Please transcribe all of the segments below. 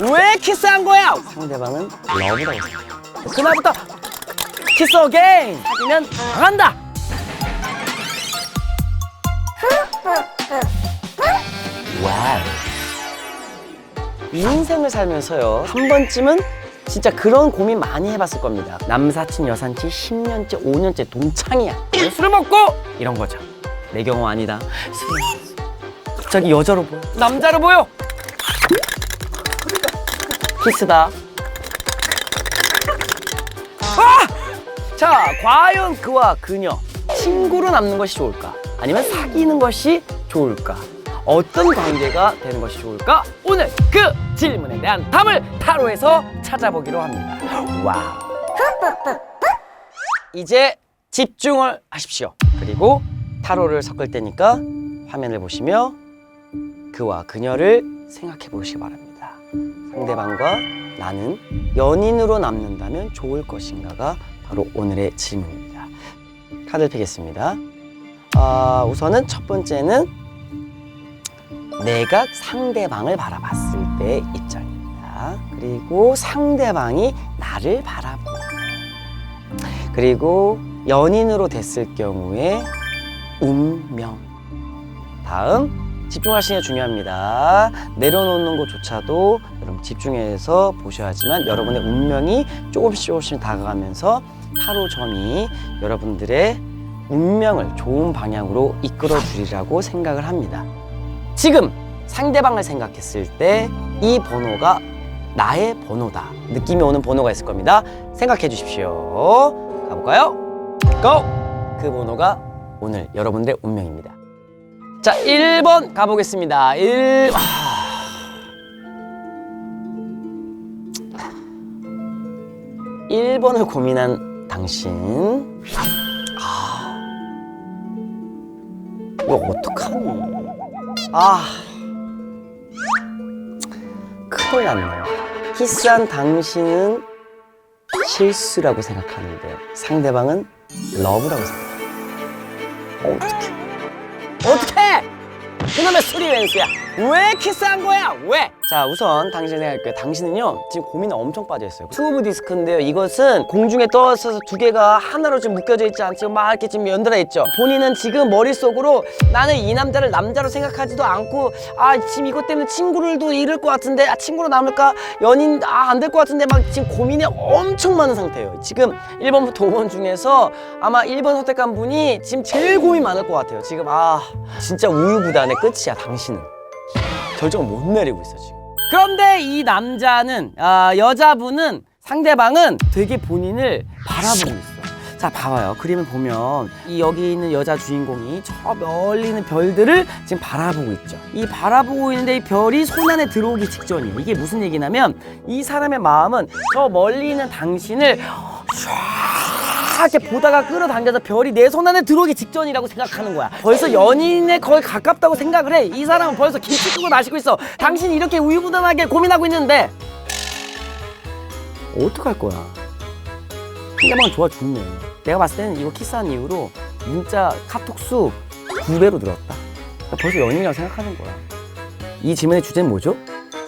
왜 키스한 거야? 상대방은 러브라고 생각해. 그날부터 키스 어게인 사귀면 당한다. 와우. 인생을 살면서요 한 번쯤은 진짜 그런 고민 많이 해봤을 겁니다 남사친 여사친 10년째 5년째 동창이야 왜 술을 먹고 이런 거죠 내 경우 아니다 먹었어. 갑자기 여자로 보여 남자로 보여 키스다. 아! 자 과연 그와 그녀 친구로 남는 것이 좋을까? 아니면 사귀는 것이 좋을까? 어떤 관계가 되는 것이 좋을까? 오늘 그 질문에 대한 답을 타로에서 찾아보기로 합니다. 와우. 이제 집중을 하십시오. 그리고 타로를 섞을 때니까 화면을 보시며 그와 그녀를 생각해 보시기 바랍니다 상대방과 나는 연인으로 남는다면 좋을 것인가가 바로 오늘의 질문입니다. 카드를 펴겠습니다. 아, 우선은 첫 번째는 내가 상대방을 바라봤을 때의 입장입니다. 그리고 상대방이 나를 바라보고 그리고 연인으로 됐을 경우에 운명 다음 집중하시는 게 중요합니다. 내려놓는 것조차도 여러분 집중해서 보셔야지만 여러분의 운명이 조금씩 조금씩 다가가면서 타로 점이 여러분들의 운명을 좋은 방향으로 이끌어 주리라고 생각을 합니다. 지금 상대방을 생각했을 때 이 번호가 나의 번호다. 느낌이 오는 번호가 있을 겁니다. 생각해 주십시오. 가볼까요? 고! 그 번호가 오늘 여러분들의 운명입니다. 자, 1번 가보겠습니다. 1. 아. 일번을 고민한 당신. 아. 이거 어떡하니? 아. 큰일 났네요. 키스한 당신은 실수라고 생각하는데 상대방은 러브라고 생각해요. 어떡해. 어떡해! 그놈의 술이 왼수야. 왜 키스한 거야? 왜? 자, 우선 당신 생각할게요. 당신은요, 지금 고민에 엄청 빠져있어요. 튜브 디스크인데요. 이것은 공중에 떠 있어서 두 개가 하나로 좀 묶여져 있지 않죠? 막 이렇게 지금 연달아 있죠. 본인은 지금 머릿속으로 나는 이 남자를 남자로 생각하지도 않고, 아, 지금 이것 때문에 친구를도 잃을 것 같은데, 아, 친구로 남을까? 연인, 아, 안 될 것 같은데, 막 지금 고민이 엄청 많은 상태예요. 지금 1번부터 5번 중에서 아마 1번 선택한 분이 지금 제일 고민 많을 것 같아요. 지금, 아, 진짜 우유부단의 끝이야, 당신은. 결정을 못 내리고 있어 지금. 그런데 이 남자는 아, 여자분은 상대방은 되게 본인을 바라보고 있어. 자 봐봐요 그림을 보면 이 여기 있는 여자 주인공이 저 멀리 있는 별들을 지금 바라보고 있죠. 이 바라보고 있는데 이 별이 손 안에 들어오기 직전이에요. 이게 무슨 얘기냐면 이 사람의 마음은 저 멀리 있는 당신을 쫙 이렇게 보다가 끌어당겨서 별이 내 손 안에 들어오기 직전이라고 생각하는 거야. 벌써 연인에 거의 가깝다고 생각을 해. 이 사람은 벌써 김치국을 마시고 있어. 당신이 이렇게 우유부단하게 고민하고 있는데 어떡할 거야? 상대방 좋아 죽네. 내가 봤을 때는 이거 키스한 이후로 문자 카톡 수두 배로 늘었다. 그러니까 벌써 연인이라고 생각하는 거야. 이 질문의 주제는 뭐죠?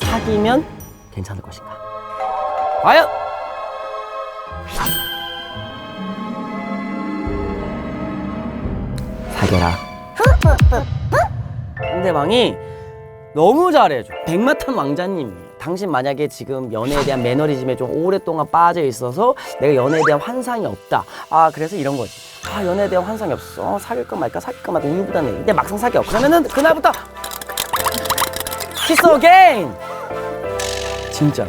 사귀면 괜찮을 것인가? 과연 사겨라. 상대방이 너무 잘해줘. 백마탄 왕자님. 당신 만약에 지금 연애에 대한 매너리즘에 좀 오랫동안 빠져 있어서 내가 연애에 대한 환상이 없다. 아, 그래서 이런 거지. 아, 연애에 대한 환상이 없어. 어, 사귈까 말까, 사귈까 말까, 우유부단 해. 근데 막상 사겨. 그러면은 그날부터 키스 어게인! 진짜.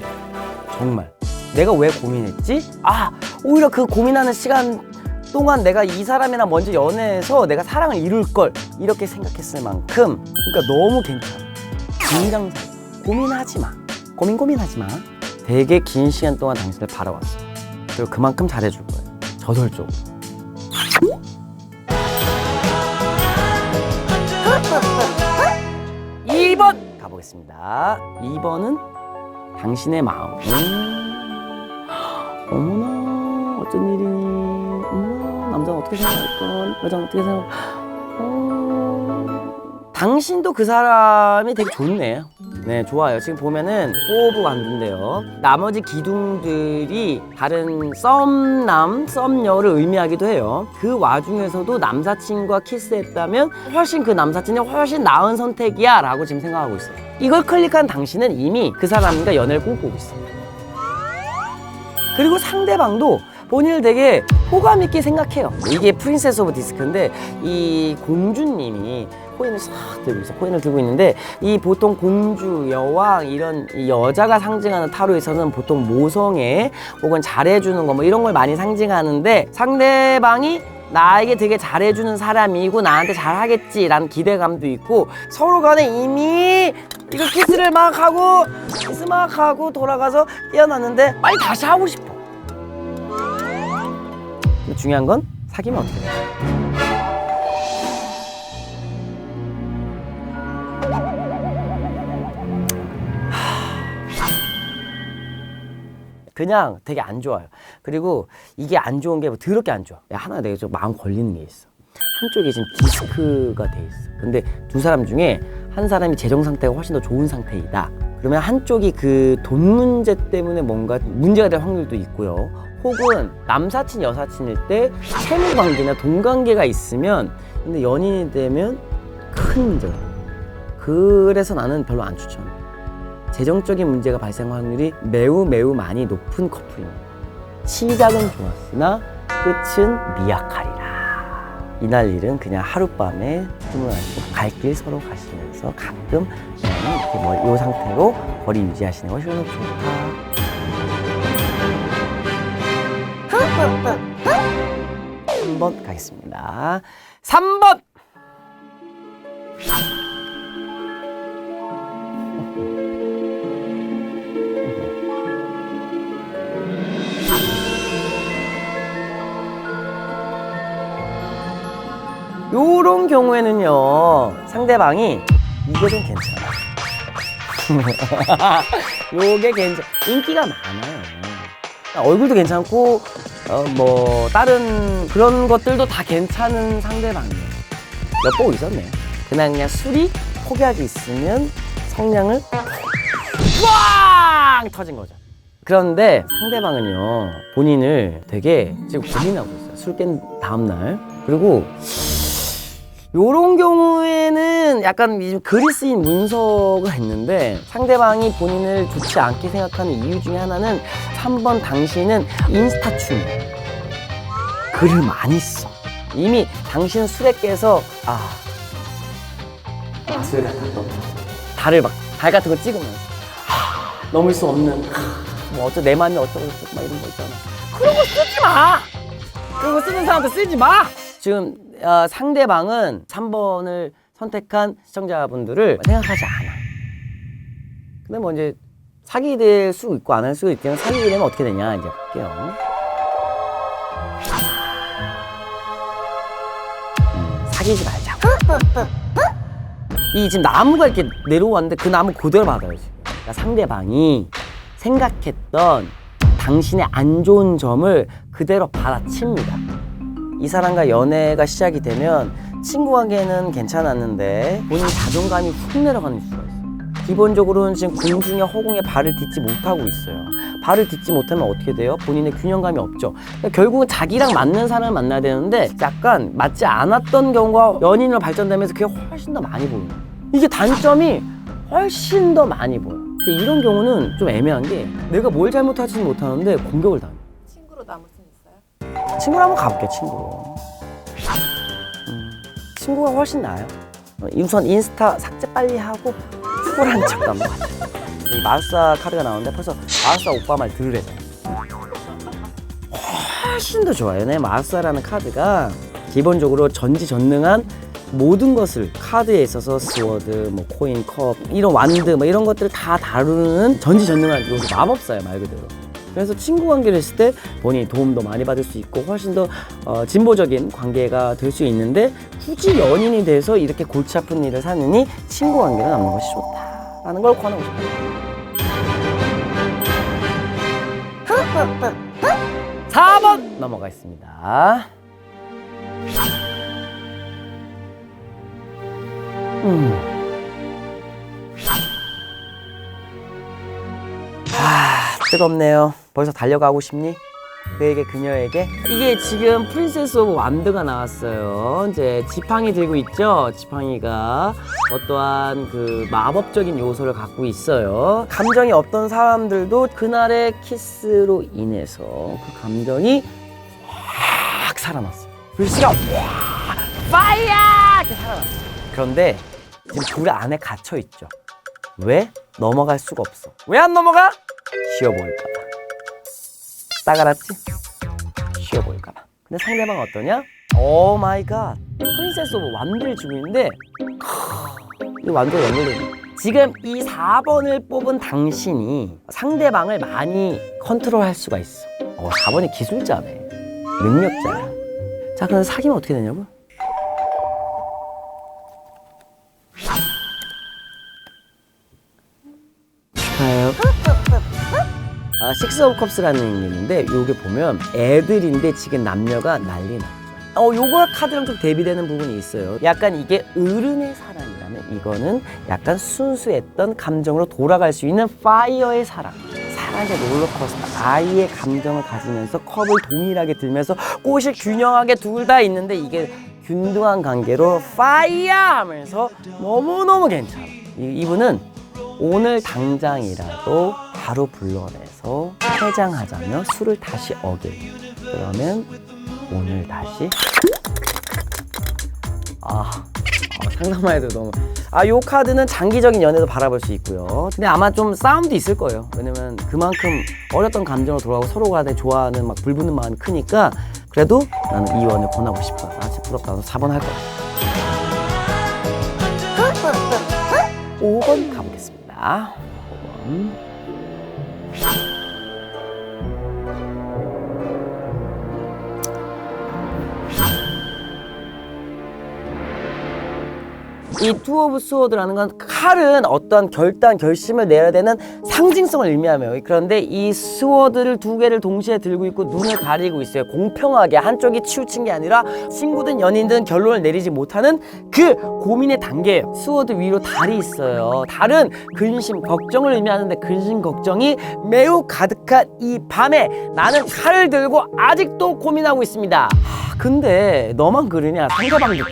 정말. 내가 왜 고민했지? 아, 오히려 그 고민하는 시간 동안 내가 이 사람이랑 먼저 연애해서 내가 사랑을 이룰 걸 이렇게 생각했을 만큼 그러니까 너무 괜찮아. 긴장사 고민하지 마. 고민 고민하지 마. 되게 긴 시간 동안 당신을 바라왔어. 그리고 그만큼 잘해줄 거예요. 저돌적으로. 이번 가보겠습니다. 2번은 당신의 마음. 음, 어머나 어쩐 일이니? 어머나 남자는 어떻게 생각할까? 여자는 어떻게 생각? 어, 당신도 그 사람이 되게 좋네요. 네, 좋아요. 지금 보면은 호흡 완두인데요. 나머지 기둥들이 다른 썸남, 썸녀를 의미하기도 해요. 그 와중에서도 남사친과 키스했다면 훨씬 그 남사친이 훨씬 나은 선택이야 라고 지금 생각하고 있어요. 이걸 클릭한 당신은 이미 그 사람과 연애를 꿈꾸고 있어요. 그리고 상대방도 본인을 되게 호감 있게 생각해요. 이게 프린세스 오브 디스크인데 이 공주님이 코인을 싹 들고 있어. 코인을 들고 있는데 이 보통 공주, 여왕 이런 이 여자가 상징하는 타로에서는 보통 모성애 혹은 잘해주는 거 뭐 이런 걸 많이 상징하는데 상대방이 나에게 되게 잘해주는 사람이고 나한테 잘하겠지라는 기대감도 있고 서로 간에 이미 이거 키스를 막 하고 키스 막 하고 돌아가서 깨어났는데 빨리 다시 하고 싶어. 근데 중요한 건 사귀면 어떻게 돼? 그냥 되게 안 좋아요. 그리고 이게 안 좋은 게 뭐 더럽게 안 좋아. 야, 하나 내가 좀 마음 걸리는 게 있어. 한쪽에 지금 디스크가 돼 있어. 근데 두 사람 중에 한 사람이 재정 상태가 훨씬 더 좋은 상태이다. 그러면 한쪽이 그 돈 문제 때문에 뭔가 문제가 될 확률도 있고요. 혹은 남사친 여사친일 때 채무 관계나 돈 관계가 있으면 근데 연인이 되면 큰 문제가. 그래서 나는 별로 안 추천해. 재정적인 문제가 발생할 확률이 매우 매우 많이 높은 커플입니다. 시작은 좋았으나 끝은 미약하리라. 이날 일은 그냥 하룻밤에 주문하시고 갈 길 서로 가시면서 가끔 그냥 이렇게 뭐, 이 상태로 거리 유지하시는 것이 훨씬 좋다. 삼번 가겠습니다. 3번! 요런 경우에는요 상대방이 이게 좀 괜찮아 요게 괜찮 인기가 많아요 얼굴도 괜찮고 어, 뭐 다른 그런 것들도 다 괜찮은 상대방이에요. 몇번 있었네요 그냥 그냥 술이 포기하기 있으면 성량을 꽝 터진 거죠. 그런데 상대방은요 본인을 되게 지금 고민하고 있어요. 술 깬 다음 날. 그리고 요런 경우에는 약간 이 글이 쓰인 문서가 있는데 상대방이 본인을 좋지 않게 생각하는 이유 중에 하나는 3번 당신은 인스타충 글을 많이 써. 이미 술에 깨서 아 맛을 갖다 넣어 달을 막 달 같은 거 찍으면서 아, 넘을 수 없는 아, 뭐 어쩌 내 마음이 어쩌고 저쩌고 막 이런 거 있잖아. 그런 거 쓰지 마! 그런 거 쓰는 사람한테 쓰지 마! 지금 어, 상대방은 3번을 선택한 시청자분들을 생각하지 않아. 근데 뭐 이제 사귀게 될수 있고 안 할 수도 있지만 사귀게 되면 어떻게 되냐 이제 볼게요. 음, 사귀지 말자고. 이 지금 나무가 이렇게 내려왔는데 그 나무 그대로 받아요 지금. 그러니까 상대방이 생각했던 당신의 안 좋은 점을 그대로 받아칩니다. 이 사람과 연애가 시작이 되면 친구 관계는 괜찮았는데 본인 자존감이 훅 내려가는 수가 있어요. 기본적으로는 지금 공중에 허공에 발을 딛지 못하고 있어요. 발을 딛지 못하면 어떻게 돼요? 본인의 균형감이 없죠. 그러니까 결국은 자기랑 맞는 사람을 만나야 되는데 약간 맞지 않았던 경우가 연인으로 발전되면서 그게 훨씬 더 많이 보여요. 이게 단점이 훨씬 더 많이 보여요. 이런 경우는 좀 애매한 게 내가 뭘 잘못하지는 못하는데 공격을 당해요. 친구로 한번 가볼게요, 친구로. 음, 친구가 훨씬 나아요. 어, 우선 인스타 삭제 빨리 하고 쿨한 척 넘어가자. 이 마르사 카드가 나오는데 벌써 마르사 오빠 말 들으래요. 훨씬 더 좋아요. 네, 마르사라는 카드가 기본적으로 전지전능한 모든 것을 카드에 있어서 스워드, 뭐 코인, 컵 이런 완드 뭐 이런 것들을 다 다루는 전지전능한 요새 마법사예요 말 그대로. 그래서 친구 관계를 했을 때 본인이 도움도 많이 받을 수 있고 훨씬 더 어, 진보적인 관계가 될 수 있는데 굳이 연인이 돼서 이렇게 골치 아픈 일을 사느니 친구 관계를 남는 것이 좋다라는 걸 권하고 싶어요. 4번 넘어가겠습니다. 음. 아, 뜨겁네요. 벌써 달려가고 싶니? 그에게 그녀에게 이게 지금 프린세스 오브 완드가 나왔어요. 이제 지팡이 들고 있죠. 지팡이가 어떠한 그 마법적인 요소를 갖고 있어요. 감정이 없던 사람들도 그날의 키스로 인해서 그 감정이 확 살아났어요. 글씨가 와 파이어 이렇게 살아났어요. 그런데 지금 불 안에 갇혀 있죠. 왜 넘어갈 수가 없어? 왜 안 넘어가? 쉬어 보일까봐. 싸가랐지? 쉬어 보일까봐. 근데 상대방 어떠냐? 오 마이 갓. 프린세스 오브 완두를 주고 있는데 이 완두가 연결되네. 지금 이 4번을 뽑은 당신이 상대방을 많이 컨트롤할 수가 있어. 어, 4번이 기술자네. 능력자야. 자, 그럼 사귀면 어떻게 되냐고? 축하해요. 아, 식스 오브 컵스라는 게 있는데 요게 보면 애들인데 지금 남녀가 난리 났죠. 어, 요거 카드랑 좀 대비되는 부분이 있어요. 약간 이게 어른의 사랑이라면 이거는 약간 순수했던 감정으로 돌아갈 수 있는 파이어의 사랑. 사랑의 롤러코스터. 아이의 감정을 가지면서 컵을 동일하게 들면서 꽃을 균형하게 둘 다 있는데 이게 균등한 관계로 파이어 하면서 너무너무 괜찮아. 이, 이분은 오늘 당장이라도 바로 불러내서 해장하자며 술을 다시 어길. 그러면 오늘 다시 아, 아 상상만 해도 너무 아 요 카드는 장기적인 연애도 바라볼 수 있고요. 근데 아마 좀 싸움도 있을 거예요. 왜냐면 그만큼 어렸던 감정으로 돌아가고 서로가 내 좋아하는 막 불붙는 마음이 크니까 그래도 나는 이원을 권하고 싶어. 나 진짜 부럽다. 나도 4번 할 거야. 5번 가보겠습니다. 5번. 이 투 오브 스워드라는 건 칼은 어떤 결단 결심을 내야 되는 상징성을 의미하며. 그런데 이 스워드를 두 개를 동시에 들고 있고 눈을 가리고 있어요. 공평하게 한쪽이 치우친 게 아니라 친구든 연인든 결론을 내리지 못하는 그 고민의 단계예요. 스워드 위로 달이 있어요. 달은 근심 걱정을 의미하는데 근심 걱정이 매우 가득한 이 밤에 나는 칼을 들고 아직도 고민하고 있습니다. 하, 근데 너만 그러냐? 상대방도.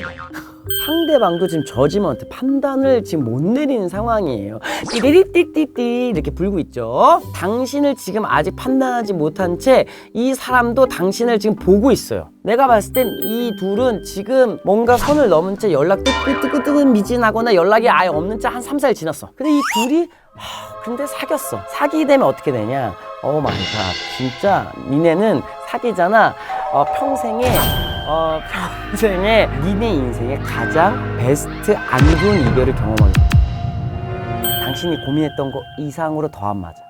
상대방도 지금 저지먼트 판단을 지금 못 내리는 상황이에요. 띠리리띠띠띠 이렇게 불고 있죠. 당신을 지금 아직 판단하지 못한 채 이 사람도 당신을 지금 보고 있어요. 내가 봤을 땐 이 둘은 지금 뭔가 선을 넘은 채 연락 뜨끈뜨끈뜨끈 미진하거나 연락이 아예 없는 채한 3, 4일 지났어. 근데 이 둘이 하, 근데 사귀었어. 사귀게 되면 어떻게 되냐? 오 마이 갓. 진짜 니네는 사귀잖아. 어, 평생에 어, 평생에 니네 인생의 가장 베스트 안 좋은 이별을 경험하게 돼. 당신이 고민했던 거 이상으로 더 안 맞아.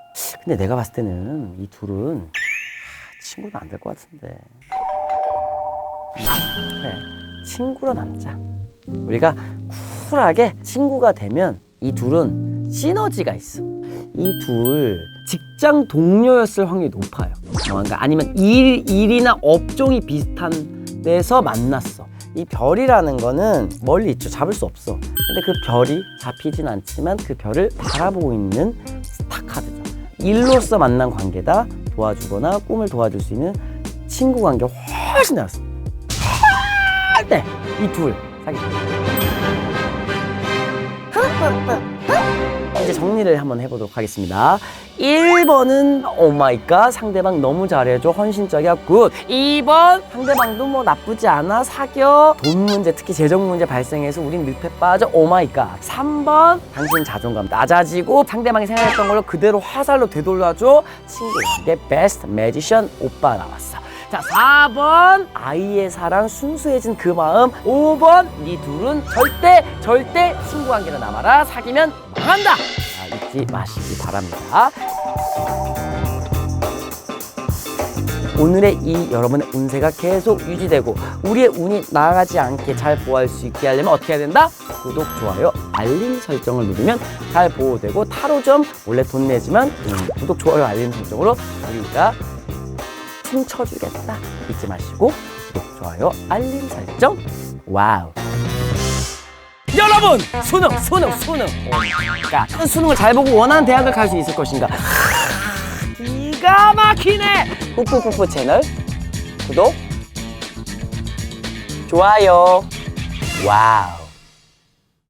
근데 내가 봤을 때는 이 둘은 하, 친구는 안 될 것 같은데. 음, 그래, 친구로 남자. 우리가 쿨하게 친구가 되면 이 둘은 시너지가 있어. 이 둘 직장 동료였을 확률이 높아요. 어, 그러니까 아니면 일, 일이나 업종이 비슷한 데서 만났어. 이 별이라는 거는 멀리 있죠. 잡을 수 없어. 근데 그 별이 잡히진 않지만 그 별을 바라보고 있는 스타 카드죠. 일로서 만난 관계다. 도와주거나 꿈을 도와줄 수 있는 친구 관계 훨씬 나았습니다. 절대 이둘 사귀. 이제 정리를 한번 해보도록 하겠습니다. 1번은 오마이갓 상대방 너무 잘해줘. 헌신적이야. 굿. 2번 상대방도 뭐 나쁘지 않아. 사겨. 돈 문제 특히 재정 문제 발생해서 우린 늪에 빠져. 오마이갓. 3번 당신 자존감 낮아지고 상대방이 생각했던 걸로 그대로 화살로 되돌려줘. 친구 이게 베스트 매지션 오빠 나왔어. 자 4번 아이의 사랑 순수해진 그 마음. 5번 이 둘은 절대 절대 친구 관계로 남아라. 사귀면 망한다. 자, 잊지 마시기 바랍니다. 오늘의 이 여러분의 운세가 계속 유지되고 우리의 운이 나아가지 않게 잘 보호할 수 있게 하려면 어떻게 해야 된다? 구독, 좋아요, 알림 설정을 누르면 잘 보호되고 타로점 원래 돈 내지만 음, 구독, 좋아요, 알림 설정으로 우리가 춤춰주겠다. 잊지 마시고 구독, 좋아요, 알림 설정. 와우 여러분 수능 수능 수능. 자 수능을 잘 보고 원하는 대학을 갈 수 있을 것인가? 기가 막히네! 뿌뿌뿌뿌 채널 구독 좋아요. 와우